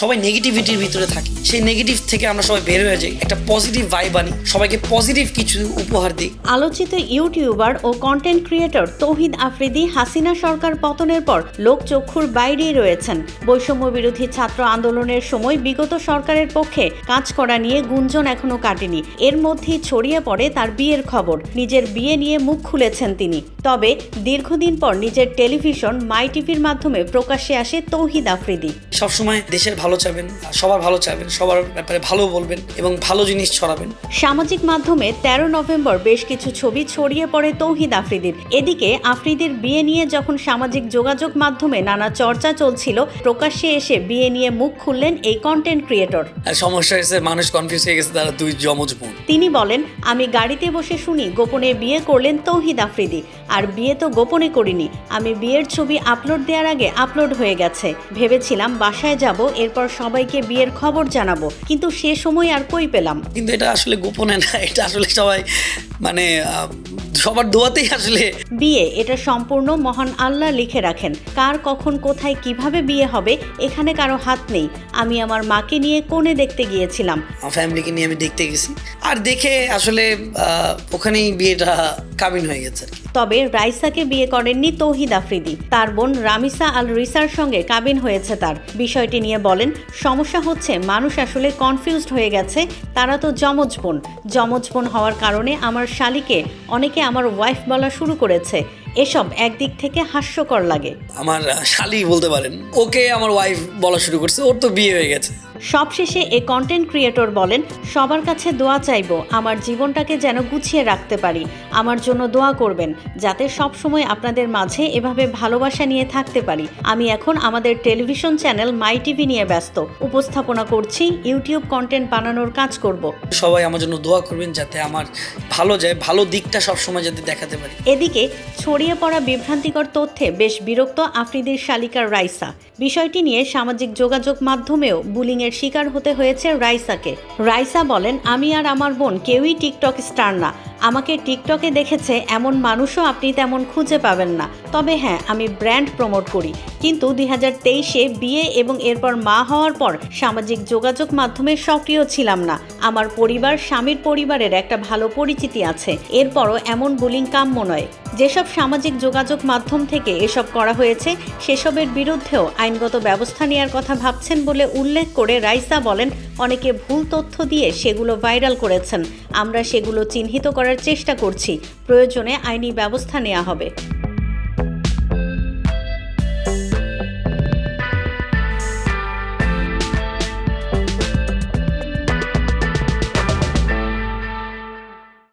সবাই নেগেটিভিটির ভিতরে থাকি। সেই নেগেটিভ থেকে আমরা সবাই বের হয়ে যাই। একটা পজিটিভ ভাইব আনি সবাইকে পজিটিভ কিছু উপহার দিই। আলোচিত ইউটিউবার ও কন্টেন্ট ক্রিয়েটর তৌহিদ আফ্রিদি হাসিনা সরকার পতনের পর লোকচক্ষুর বাইরেই রয়েছেন। বৈষম্য বিরোধী ছাত্র আন্দোলনের সময় বিগত সরকারের পক্ষে কাজ করা নিয়ে গুঞ্জন এখনও কাটেনি। এর মধ্যেই ছড়িয়ে পড়ে তার বিয়ের খবর। নিজের বিয়ে নিয়ে মুখ খুলেছেন তিনি। তবে দীর্ঘদিন পর নিজের টেলিভিশন মাই টিভির মাধ্যমে প্রকাশ্যে আসে তৌহিদ আফ্রিদি। সবসময় দেশের ভালো চাবেন সবার ভালো চাবেন সবার ব্যাপারে ভালো বলবেন এবং ভালো জিনিস ছড়াবেন। সামাজিক মাধ্যমে তেরো নভেম্বর বেশ কিছু ছবি ছড়িয়ে পড়ে তৌহিদ আফ্রিদির। এদিকে আফ্রিদির বিয়ে নিয়ে যখন সামাজিক যোগাযোগ মাধ্যমে নানা চর্চা চলছিল প্রকাশ্যে এসে বিয়ে নিয়ে মুখ খুললেন এই কন্টেন্ট ক্রিয়েটর সমস্যা হয়েছে মানুষ কনফিউজ হয়ে গেছে তারা দুই জমজ বোন। তিনি বলেন আমি গাড়িতে বসে শুনি গোপনে বিয়ে করলেন তৌহিদ আফ্রিদি। আর বিয়ে তো গোপনে করিনি আমি বিয়ের ছবি আপলোড দেওয়ার আগে আপলোড হয়ে গেছে। ভেবেছিলাম বাসায় যাব এরপর সবাইকে বিয়ের খবর জানাব কিন্তু সে সময় আর কই পেলাম? কিন্তু এটা আসলে গোপনে না এটা আসলে সবাই মানে সবার দোয়াতেই আসলে। বিয়ে এটা সম্পূর্ণ মহান আল্লাহ লিখে রাখেন। কার কখন কোথায় কীভাবে বিয়ে হবে এখানে কারও হাত নেই। আমি আমার মাকে নিয়ে কোণে দেখতে গিয়েছিলাম। আমার ফ্যামিলিকে নিয়ে আমি দেখতে গেছি। আর দেখে আসলে ওখানেই বিয়েটা কাবিন হয়ে গেছে তবে রাইসাকে বিয়ে করেননি তৌহিদ আফ্রিদি। তার বোন রামিসা আল রিসার সঙ্গে কাবিন হয়েছে তার। বিষয়টি নিয়ে বলেন সমস্যা হচ্ছে মানুষ আসলে কনফিউজড হয়ে গেছে, তারা তো যমজ বোন। যমজ বোন হওয়ার কারণে আমার শালিকে অনেকে আমার ওয়াইফ বলা শুরু করেছে। এসব একদিক থেকে হাস্যকর লাগে। আমার শালি বলতে পারেন ওকে আমার ওয়াইফ বলা শুরু করছে ওর তো বিয়ে হয়ে গেছে। সবশেষে এ কন্টেন্ট ক্রিয়েটর বলেন সবার কাছে দোয়া চাইব আমার জীবনটাকে যেন গুছিয়ে রাখতে পারি। আমার জন্য দোয়া করবেন যাতে সব সময় আপনাদের মাঝে এভাবে ভালোবাসা নিয়ে থাকতে পারি। আমি এখন আমাদের টেলিভিশন চ্যানেল মাই টিভি নিয়ে ব্যস্ত। উপস্থাপনা করছি ইউটিউব কন্টেন্ট বানানোর কাজ করব। সবাই আমার জন্য দোয়া করবেন যাতে আমার ভালো যায় ভালো দিকটা সবসময় যাতে দেখাতে পারি। এদিকে ছড়িয়ে পড়া বিভ্রান্তিকর তথ্যে বেশ বিরক্ত আফ্রিদির শালিকার রাইসা। বিষয়টি নিয়ে সামাজিক যোগাযোগ মাধ্যমেও বুলিংয়ের শিকার হতে হয়েছে রাইসাকে। রাইসা বলেন, আমি আর আমার বোন কেউই টিকটক স্টার না। আমাকে টিকটকে দেখেছে এমন মানুষও আপনি তেমন খুঁজে পাবেন না। তবে হ্যাঁ আমি ব্র্যান্ড প্রমোট করি। কিন্তু দুই হাজার তেইশে বিয়ে এবং এরপর মা হওয়ার পর সামাজিক যোগাযোগ মাধ্যমে সক্রিয় ছিলাম না। আমার পরিবার, স্বামীর পরিবারের একটা ভালো পরিচিতি আছে। এরপরও এমন বুলিং কাম্য নয়। যেসব সামাজিক যোগাযোগ মাধ্যম থেকে এসব করা হয়েছে, সেসবের বিরুদ্ধেও আইনগত ব্যবস্থা নেওয়ার কথা ভাবছেন বলে উল্লেখ করে রাইসা বলেন, অনেকে ভুল তথ্য দিয়ে সেগুলো ভাইরাল করেছেন। আমরা সেগুলো চিহ্নিত করার চেষ্টা করছি। প্রয়োজনে আইনি ব্যবস্থা নেওয়া হবে।